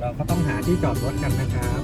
เราก็ต้องหาที่จอดรถกันนะครับ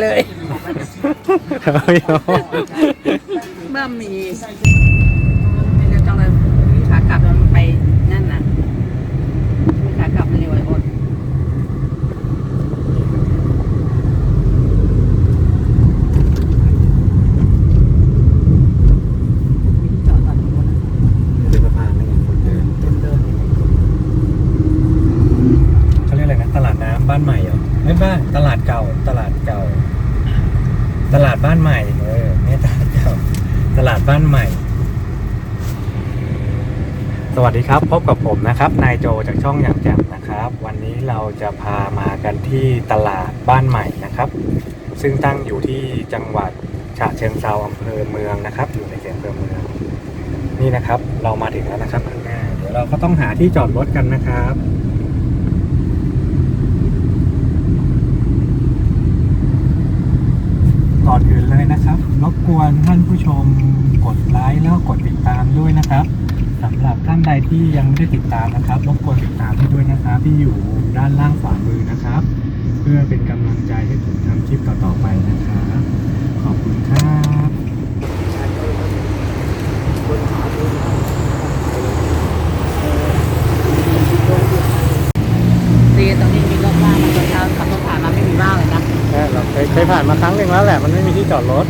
เลย บะหมี่ไม่เร็วจังเลยขากลับมันไปนั่นน่ะขากลับมันเร็วไอ้อดจอดตอนนี้นะ เป็นสะพานนะคนเดิน เดินเดิน เขาเรียกอะไรนะ ตลาดน้ำบ้านใหม่เหรอไม่บ้านตลาดเก่า ตลาดเก่า ตลาดบ้านใหม่ เออไม่ตลาดเก่า ตลาดบ้านใหม่ สวัสดีครับ พบกับผมนะครับนายโจจากช่องอย่างแจ่มนะครับ วันนี้เราจะพามากันที่ตลาดบ้านใหม่นะครับ ซึ่งตั้งอยู่ที่จังหวัดฉะเชิงเซาอำเภอเมืองนะครับ อยู่ในเขตอำเภอเมือง นี่นะครับ เรามาถึงแล้วนะครับข้างหน้าเดี๋ยวเราก็ต้องหาที่จอดรถกันนะครับก่อนอื่นเลยนะครับรบกวนท่านผู้ชมกดไลค์แล้วก็กดติดตามด้วยนะครับ สำหรับท่านใดที่ยังไม่ได้ติดตามนะครับรบกวนติดตามให้ด้วยนะครับ ที่อยู่ด้านล่างขวามือนะครับ เพื่อเป็นกำลังใจให้ผมทำคลิปต่อๆไปนะครับ ขอบคุณครับดีตรงนี้มีรถว่างมันตอนเช้าขับรถผ่านมาไม่มีว่างเลยนะเราเคยเคยผ่านมาครั้งหนึ่งแล้วแหละมันไม่มีที่จอดรถ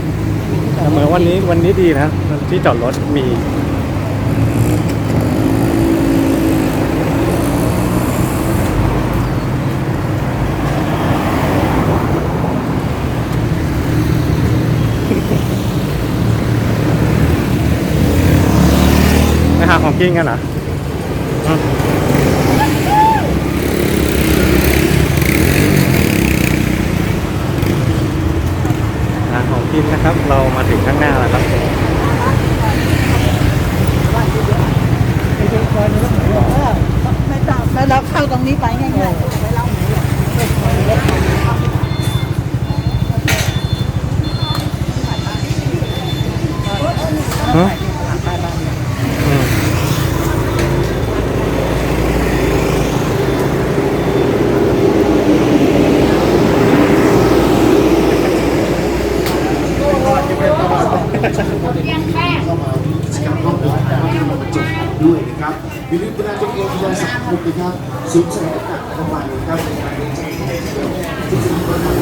แต่เหมือนวันนี้วันนี้ดีนะที่จอดรถมีาของกินกันเหรออืมหาของกินนะครับ เรามาถึงข้างหน้าแล้วครับไม่ต้องแล้วเราเข้าตรงนี้ไปง่ายๆไปเล่าหมูฮะอืมเข้ามากิจกรรมรอบสุดท้ายมาจบด้วยนะครับอย่าลืมเวลาจะโกงยาสังคม นะครับสูงใส่หน้ากากอนามัยนะครับในการเดินทางที่จะมีปัญหา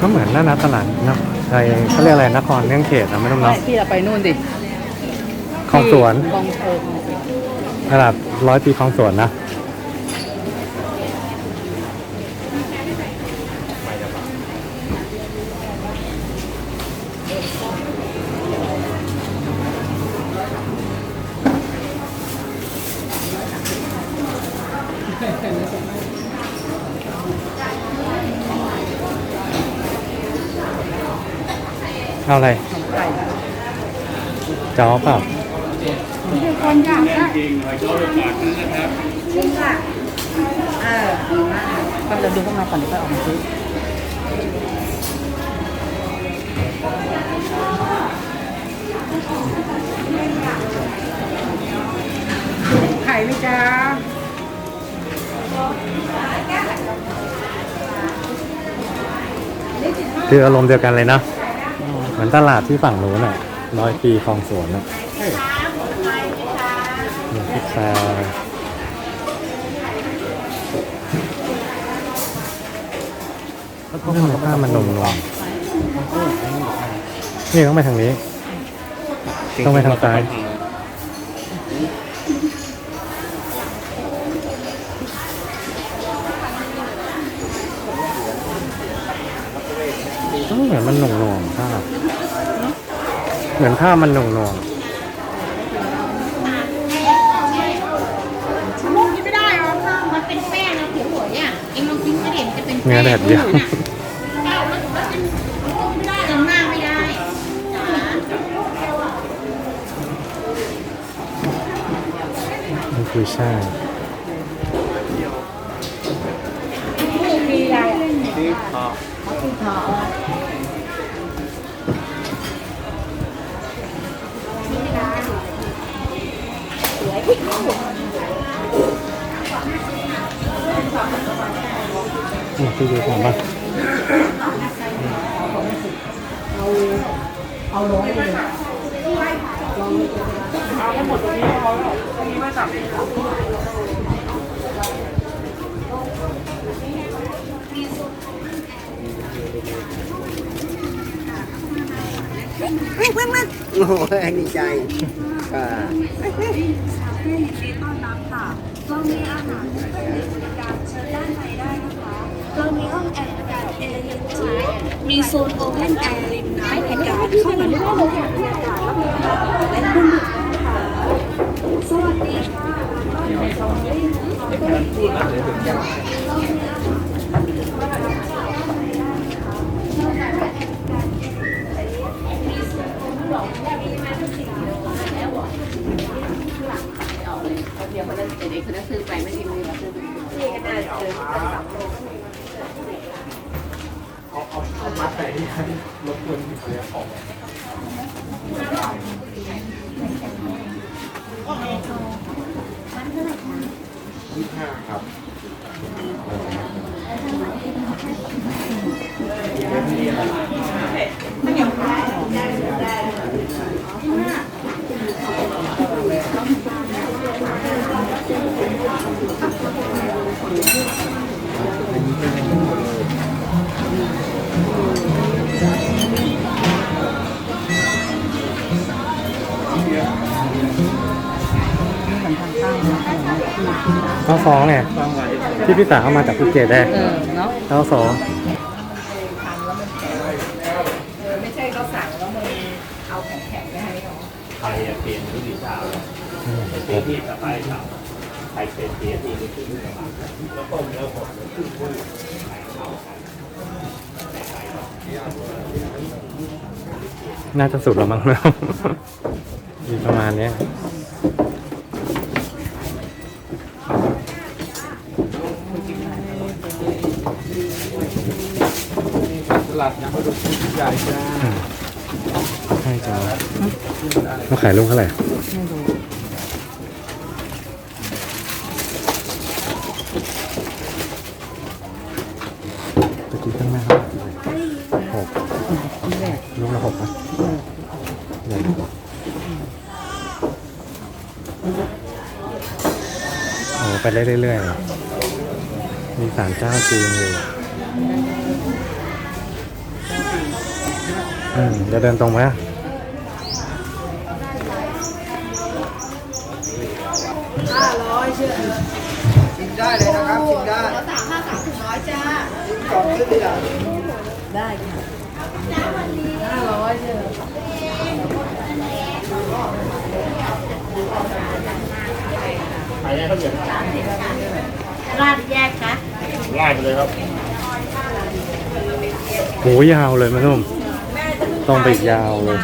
ก็เหมือนนั่นนะตลาดนะไทยเขาเรียกอะไรนครเนื่องเขตนะไม่ต้องไปเนาะพี่เราไปนู่นดิคลองสวนคลองเออตลาดร้อยปีคลองสวนนะ เอาอะไรขนมไข่จ้อเปล่าคนอยากได้จริงไข่จ้อเป็นปากนะครับจริงค่ะเออดีมากก็เดินดูข้างในก่อนเดี๋ยวค่อยออกมาซื้อไข่ไหมจ๊ะคืออารมณ์เดียวกันเลยเนาะเห มือนตลาดที่ฝั่งนู้นน่ะร้อยปีคลองสวนน่ะมีพิซซ่าทำไมผ้ามันนุ่มๆนี่ต้องไปทางนี้ ต้องไปทางซ้ายต้องเหมือนมันหน่วงหน่วงๆผ้า เหมือนผ้ามันหน่วงหน่วงไม่ได้หรอกมันเป็นแป้งนะเขียวหัวเนี่ยเองลองกินก็เห็นจะเป็นๆเนื้อแดดเดียวไม่ได้จำหน้าไม่ได้จ๋ามันคือใช่าย อืมพี่ดูก่อนป่ะโอ้โหดีใจอ่าเรามีอาหารที่เป็นบริการเชิญด้านในได้นะคะ เรามีห้องแอร์อากาศแอร์เย็นฉายมีโซนโอเพนแอร์ริมน้ำบรรยากาศเข้ามาได้เลยค่ะบรรยากาศรับประทานอาหารและเครื่องดื่มนะคะสวัสดีค่ะเดี๋ยวคนนั้นเด็กคนนั้นซื้อไปไม่ทิ้งเลยเราซื้อนี่ก็น่าจะเจอกันสา มโลมัดใส่ที่รบกวนที่เลยออกยี่ห้าครับข้าว ซองไงที่พี่สาวเอามาจากภูเก็ตได้เออเนาะข้าวซองทำแล้วมันแข็งเออไม่ใช่เขาสั่งแล้วมันเอาแข็งๆไปให้เขาไทยอะเปลี่ยนทุกทีเช้าเปลี่ยนที่กับไทยเช้าไทยเป็นเปลี่ยนที่ก็คือแล้วต้มแล้วหมดแล้วคือพูดน่าจะสุดแล้วมั้งแล้วมีประมาณเนี้ ลาดน้ำพดุงใหญ่จ้าใช่จ้าเราขายลูกเท่าไหร่ไม่รู้ตะกี้ข้างหน้าเท่าไหร่หกนี่แหละลูกละหกนะใหญ่โอ้ไปได้เรื่อยๆเลยมีสารเจ้าจีนอยู่ อืมจะเดินตรงไหมอะชิมได้เลยนะครับชิมได้สามห้าสามถึงร้อยจ้าชิมก่อนขึ้นทีหลังได้ค่ะห้าร้อยเจอไทยเนี่ยเขาเดือดราดแยกคะไล่ไปเลยครับ หูยาวเลยแม่นุ่มต้องไปอีกยาวเลย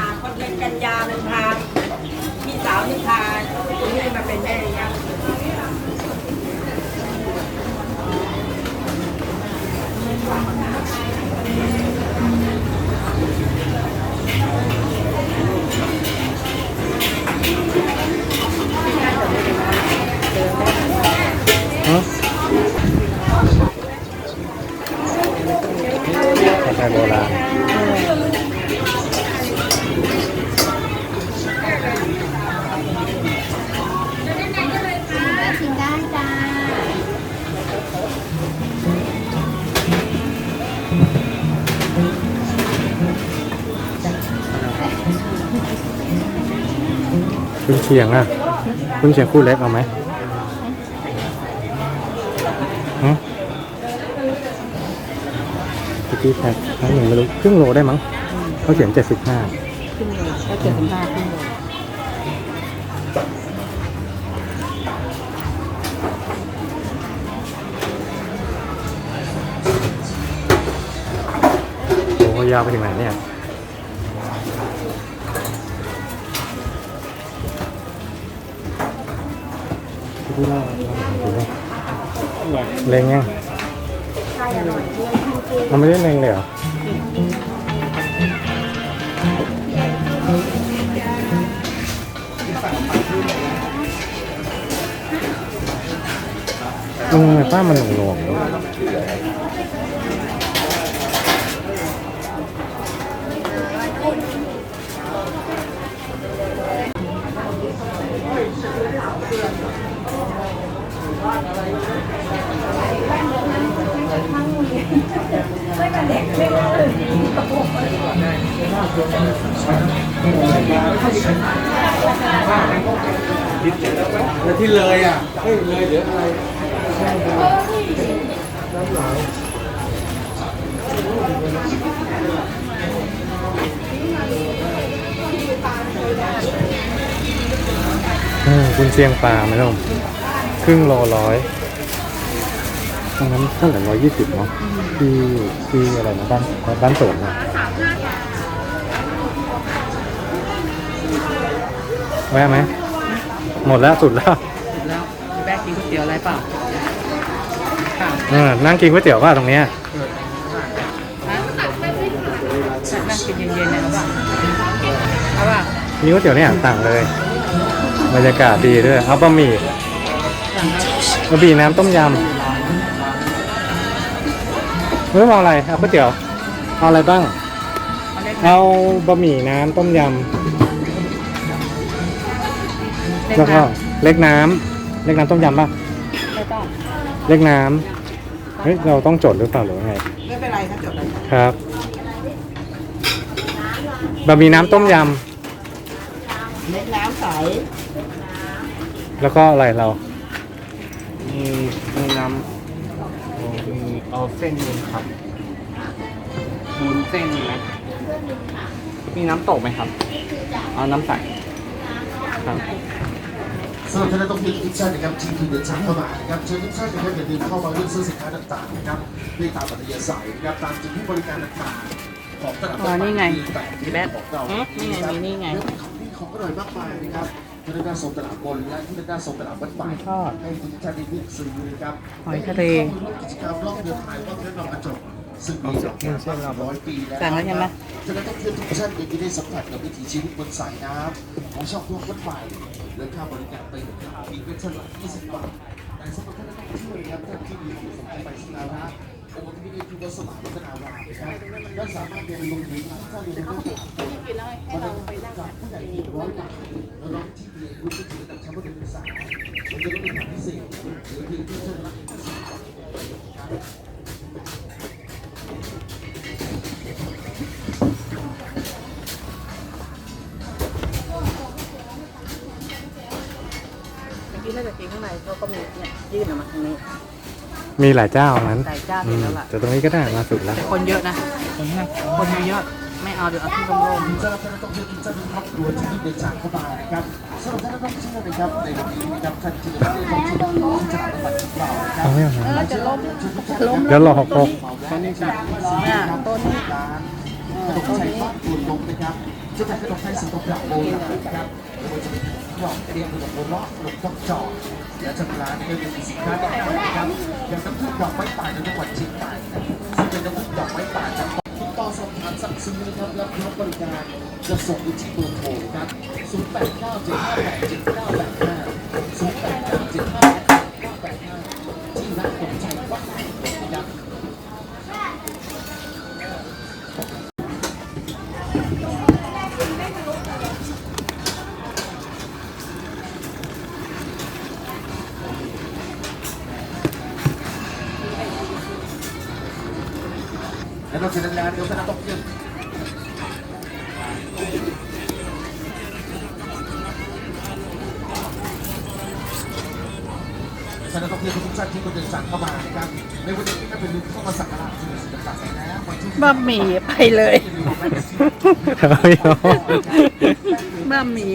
เชียงอะ คุณเชียงคู่เล็กเอาไหมฮะตะกี้แพ็คครั้งหนึ่งไม่รู้ครึ่งโลได้มั้งเขาเขียนเจ็ดสิบห้าขึ้นเลยก็เจ็ดสิบห้าขึ้นเลโอ้ยาวไปถึงไหนเนี่ย เล็งยังมันไม่ได้เล็งเลยเหรอเออป้ามันหน่วงๆ แต่ที่เนอะเฮ้ยเลยเหลืออคุณเชียงปลาไหมล่ะครึ่งโลร้อยตรงนั้นเท่าไหร่ร้อยยี่สิบเนาะที่ที่อะไรนะบ้านบ้านสวนนะ แวะไหม หมดแล้วสุดแล้วแล้วแบกกินก๋วยเตี๋ยวอะไรเปล่าค่ะเออนั่งกินก๋วยเตี๋ยวว่าตรงเนี้ยนั่งกินเย็นๆนะครับว่าเอาป่ะมีก๋วยเตี๋ยวเนี่ยต่างเลยบรรยากาศดีด้วยเอาบะหมี่บะหมี่น้ำต้มยำเฮ้ยเอาอะไรเอาก๋วยเตี๋ยวเอาอะไรบ้าง เอาเล็กเอาบะหมี่น้ำต้มยำเล็ก แล้วก็นะเล็กน้ำเล็กน้ำต้มยำป่ะไม่ต้องเล็กน้ำเฮ้ยเราต้องจดหรือเปล่าหรือไงไม่เป็นไรครับจบเลยครับบะหมี่น้ำต้มยเล็กน้ำใสำแล้วก็อะไรเรา มีมีน้ำมีเอาเส้นนึงครับวุ้นเส้นมีไหมมีน้ำตกไหมครับ เอาน้ำใสครับ สำหรับท่านนักท่องเที่ยวทุกท่านนะครับที่เดินทางเข้ามานะครับเชิญทุกท่านนะครับอย่าลืมเข้ามาเลือกซื้อสินค้าต่างๆนะครับในตามปัตยาสายนะครับตามจุดที่บริการต่างๆของตลาดอ๋อนี่ไงแต่ที่แบทของเราอืมนี่ไงมีนี่ไงแล้วของนี่ของอร่อยมากมายนะครับที่ด้านหน้าโซนตลาดบนและที่ด้านหน้าโซนตลาดบ้านใหม่หอยทอดให้ทุกท่านได้เลือกซื้อนะครับหอยทะเลร่วมกิจกรรมร่องเรือพายร่องเรือดอกกระจกซึ่งมีมากกว่าร้อยปีแล้วสั่งแล้วใช่ไหมจะได้ต้องเที่ยวทุกท่านยังได้สัมผัสกับวิถีชีวิตบนสายน้ำของชาวพวกวัดใหม่ และค่าบริการไปอีกเป็นเท่าไหร่20 บาท แต่สำหรับท่านนักท่องเที่ยวนะครับท่านที่มีความสนใจไปสักการะองค์พระพิฆเนศที่วัดสมานรัฒนารามนะครับและสามารถเรียนรู้ถึงท่านเรียนรู้ได้วันละไปนั่งผู้ใหญ่หนึ่ร้อยบาทแล้วน้องที่เรียนรู้ก็ถือระดับชั้นประถมศึกษามันจะต้องเป็นการพิเศษหรือเพียงที่ท่านรัก กินข้างในเขาก็มีเนี่ยยื่นออกมาทางนี้มีหลายเจ้างั้นหลายเจ้าอืเห็นมแล้วล่ะ แต่ตรงนี้ก็ได้มาสุดแล้วแต่คนเยอะนะ คนเยอะๆไม่เอาเดี๋ยวเอาที่โล่งสำหรับท่านนักท่องเที่ยวทุกท่านครอบครัวที่เดินทางเข้ามานะครับสำหรับท่านนักท่องเที่ยวนะครับในวันนี้นะครับท่านที่จะได้ท่องเที่ยวที่จังหวัดจังหวัดของเรานะครับเอาไม่เอาๆเออจะล้มเดี๋ยวรอหกหกเนี่ยต้นนี้ร้านขนมใช้บ้านตัวลงนะครับจะเป็นขนมไทยสูตรแบบโบราณนะครับไม่ว่าจะเป็นหยอกเรียงขนมโบราณขนมต้องจอก และทางร้านก็ยังมีสินค้าแนะนำนะครับอย่างน้ำผึ้งดอกไม้ป่าในจังหวัดเชียงใหม่ซึ่งเป็นน้ำผึ้งดอกไม้ป่าจากติดต่อสอบถามสั่งซื้อนะครับรับรับบริการจะส่งไปที่เบอร์โทรครับ 0897587985 0 8 9 7 5 8 9 8 5ที่รักของ นต้องเรียนทุกท่านที่คนเดินสั่งเข้ามานะครับในวันนี้ก็เป็นลูกเข้ามาสักการะที่สิ่งต่างๆนะวันที่บะหมี่ไปเลย บะหมี่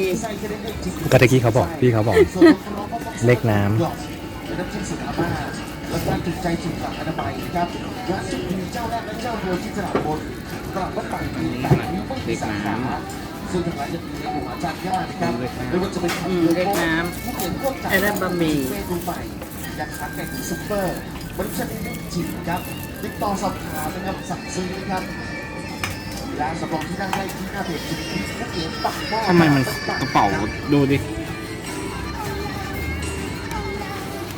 ก็ตะกี้เขาบอกพี่เขาบอก เล็กน้ำ และน้ำจิ้มสุดอาม่าและการถูกใจถูกหลักอนามัยนะครับร้านจุดดีเจ้าแรกและเจ้าเดียวที่ตลาดบนตลาดวัดป่ามีแปดนิ้วไม่มีสาขาซึ่งทางร้านจะมีเมนูอาจารย์ย่านะครับไม่ว่าจะเป็นอืมเล็กน้ำผู้เขียนพวกไก่ไอ้นั่นบะหมี่เมนูใหม่ยากขาไก่ถึงซุปเปอร์บริษัทนี้จิ๋วครับติดต่อสอบถามนะครับสั่งซื้อนะครับร้านสำรองที่นั่งได้ที่หน้าเพจจุดดีผู้เขียนปักหม้อทำไมมันกระเป๋าดูดิ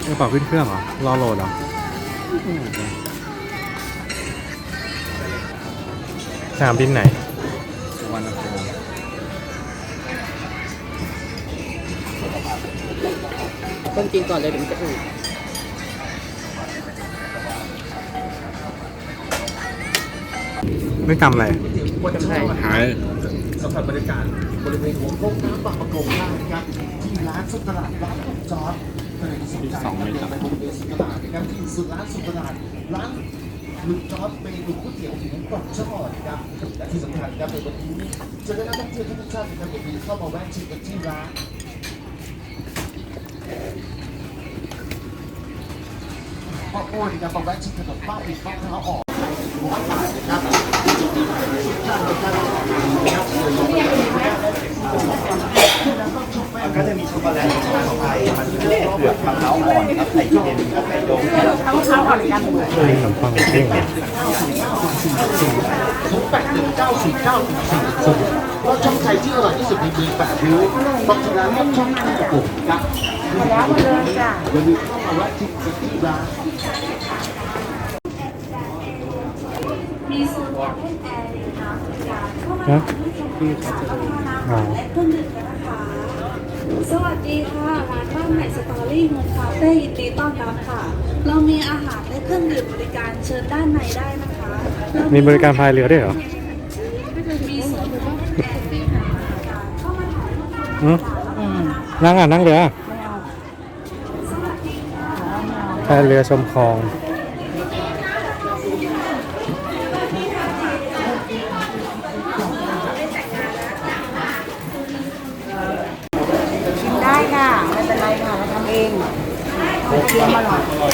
กระเป๋าขึ้นเครื่องเหรอ รอโหลดเหรอสนามบินไหน วันโกต้องกินก่อนเลยถึงจะถูกไม่ทำอะไรใช่หายสัมผัสบรรยากาศบริเวณของโรงน้ำบางประกงได้นะครับที่ร้านสุดตลาดร้านจอด ถ้าใครที่สนใจนะครับเดินไปบริเวณสุดตลาดนะครับที่สุดร้านสุดตลาดร้านลุงจอร์ดเมนูก๋วยเตี๋ยวหมูกรอบชอบนะครับและที่สำคัญนะครับในวันนี้จะได้นักท่องเที่ยวทุกท่านนะครับอย่าลืมเข้ามาแวะชิมกันที่ร้านป้าอ้วนะครับมาแวะชิมขนมป้าปิดป้าเท้าอ่อนหัวหวานนะครับ ก็จะมีช็อกโกแลตชาไทยมันเผือกมะพร้าวอ่อนครับไข่เค็มกับไข่ดงเขาเขาอ่อนกันปิ้งขนมปังปิ้งศูนย์แปดหนึ่งเก้าสี่เก้าสี่ศูนย์รถช่องไทยที่อร่อยที่สุดในเมืองแปดริ้วต้องที่ร้านรถช่องคู่กับผมครับแล้วมาเลยจ้ะอย่าลืมเข้ามาแวะชิมกันที่ร้านมีโซนโอเพนแอร์เลยนะบริการเข้ามานะที่ชมรับประทานอาหารและเครื่องดื่มกันนะคะ สวัสดีค่ะ ร้านบ้านใหม่สตอรี่โฮมคาเฟ่ยินดีต้อนรับค่ะ เรามีอาหารและเครื่องดื่มบริการเชิญด้านในได้นะคะเมีบริการพายเรือด้วยเหรอ มีโซนโอเพนแอร์ด้วยค่ะเข้ามาถ่ายรูปชมอืมอืมนั่งอะนั่งเรือสวัสดีค่ะพายเรือชมคลองชิมได้ค่ะ ไม่เป็นไรค่ะ เราทำเองเทียมอร่อย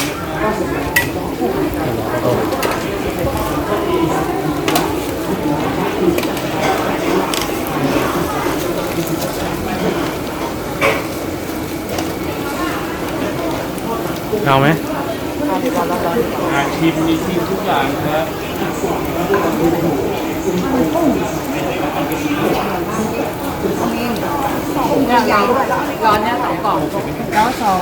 เอาไหมอาชิมมีชิมทุกอย่างครับเนี่ยร้อนร้อนเนี่ยสองกล่องแล้วสอง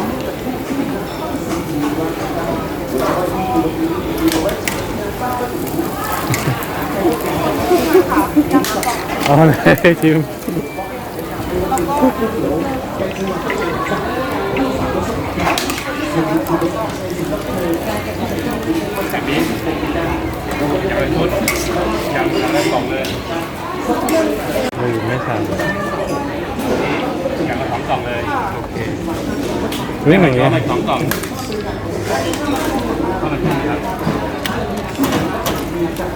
เอาเลยชิม ลืมไม่ทันอยางละสองกล่องเลยโอเคเรื่องอย่างเงี้ยเอาไปสองกล่องเข้ามาที่ครับ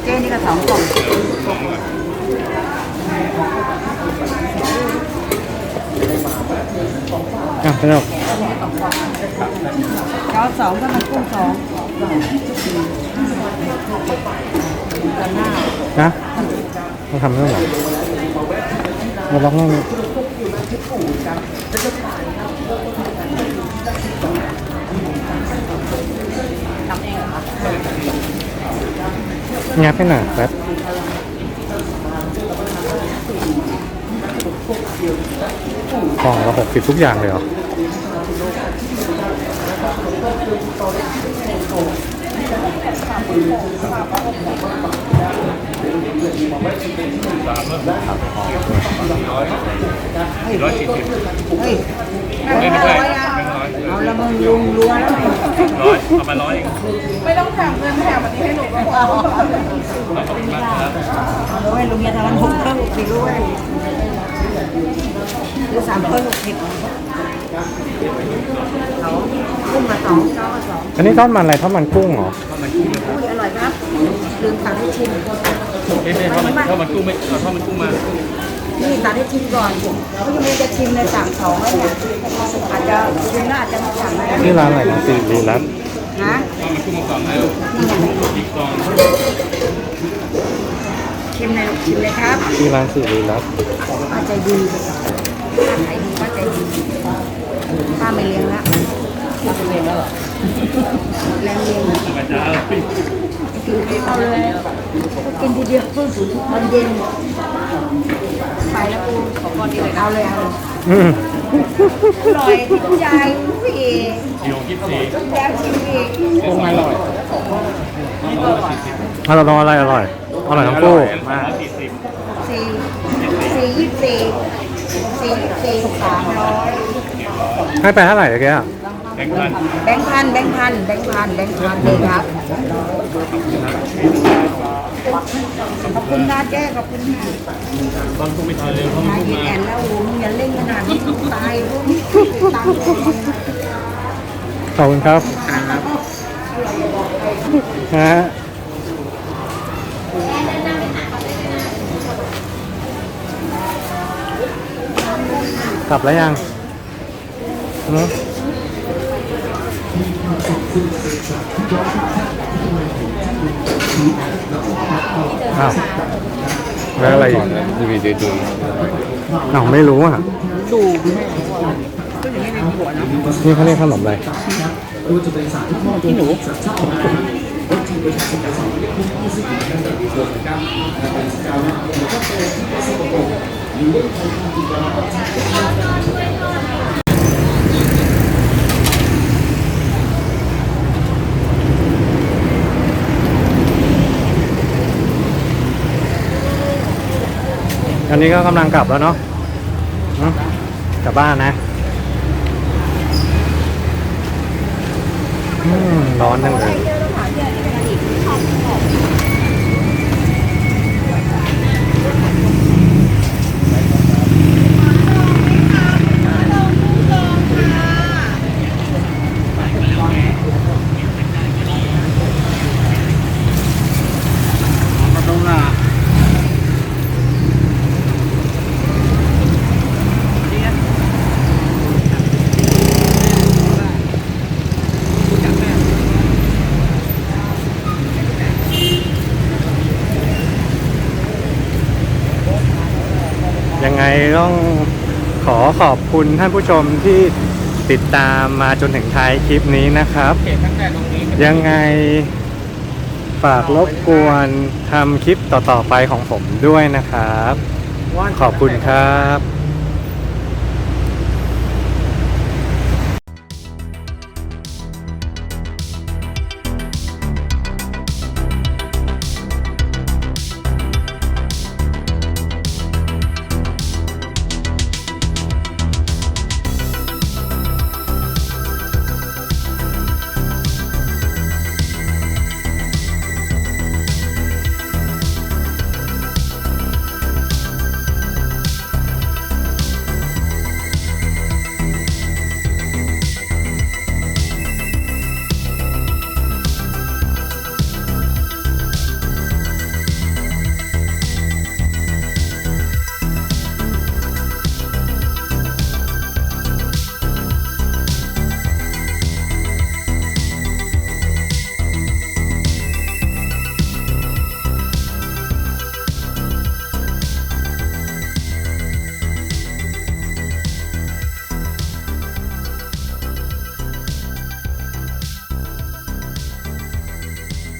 เจ้นี่ก็สองกล่องสองแบบ อะไปแล้วแล้วสองก็มันกุ้งสองกันหน้านะต้องทำเรื่องหรอมาล็อกนั่งนี่ทำเองเหรอคะงับให้หน่อยแป๊บ กล่องละหกสิบทุกอย่างเลยเหรอร้อยสี่สิบเฮ้ยไม่ไม่ใช่เอาละมึงลุงรัวแล้วไงร้อยเอามาร้อยเองไม่ต้องแถมเงินแถมอันนี้ให้หนูก็พอาเอาด้วยลุงอย่าทำมันหกเพิ่มอีกด้วย สามเพิ่มหกสิบเขากุ้งมาสองเจ้ามาสองอันนี้ทอดมันอะไรทอดมันกุ้งเหรออุ้ยอร่อยครับ ลืมตัดให้ชิมเอ๊ะถ้ามันถ้ามันกุ้งไม่เอาถ้ามันกุ้งมานี่ตัดให้ชิมก่อนเขายังไม่จะชิมเลยสั่งสองแล้วเนี่ยอาจจะชิมแล้วอาจจะมาสั่งแล้วนี่ร้านอะไรนะซีรีรัตนะถ้ามันกุ้งมาก่อนแล้วนี่ไงอีกกอง ชิมเลยชิมเลยครับที่ร้านซีรีรัตป้าใจดีขายดีป้าใจดีป้าไม่เลี้ยงละป้าไม่เลี้ยงแล้วเหรอแรงเลี้ยงมันจะเอาเอาเลยกินทีเดียวเพิ่มสูงมันเย็นไปแล้วกูขอก่อนดีเลยเอาเลยเอาเลยอืมอร่อยติดใจพี่โยกิบสี่แล้วชิมอีกกุ้งอร่อยถ้าเราลองอะไรอร่อย อร่อยทั้งคู่มาสี่สิบสี่สี่ยี่สี่สี่ยี่สี่สามร้อยให้ไปเท่าไหร่เมื่อกี้อะแบงค์พันแบงค์พันแบงค์พันแบงค์พันแบงค์พันเลยครับขอบคุณนะแจ้ขอบคุณค่ะตอนกุ้งไม่ทันเลยเพราะมันพุ่งมาแอนแล้วโอ้มึงอย่าเล่นขนาดนี้ตายพวกนี้ตายขอบคุณครับฮะ ลับแล้วยังหืออ้าวแล้วอะไรอีกดูดูดูอ้าวไม่รู้อะดูก็อย่างนี้ในหัวนะนี่เขาเรียกขนมอะไรที่หนู อันนี้ก็กำลังกลับแล้วเนาะกลับบ้านนะร้อนจังเลย ต้องขอขอบคุณท่านผู้ชมที่ติดตามมาจนถึงท้ายคลิปนี้นะครับเก็บตั้งแต่ตรงนี้ยังไงฝากรบกวนทำคลิปต่อๆไปของผมด้วยนะครับขอบคุณครับ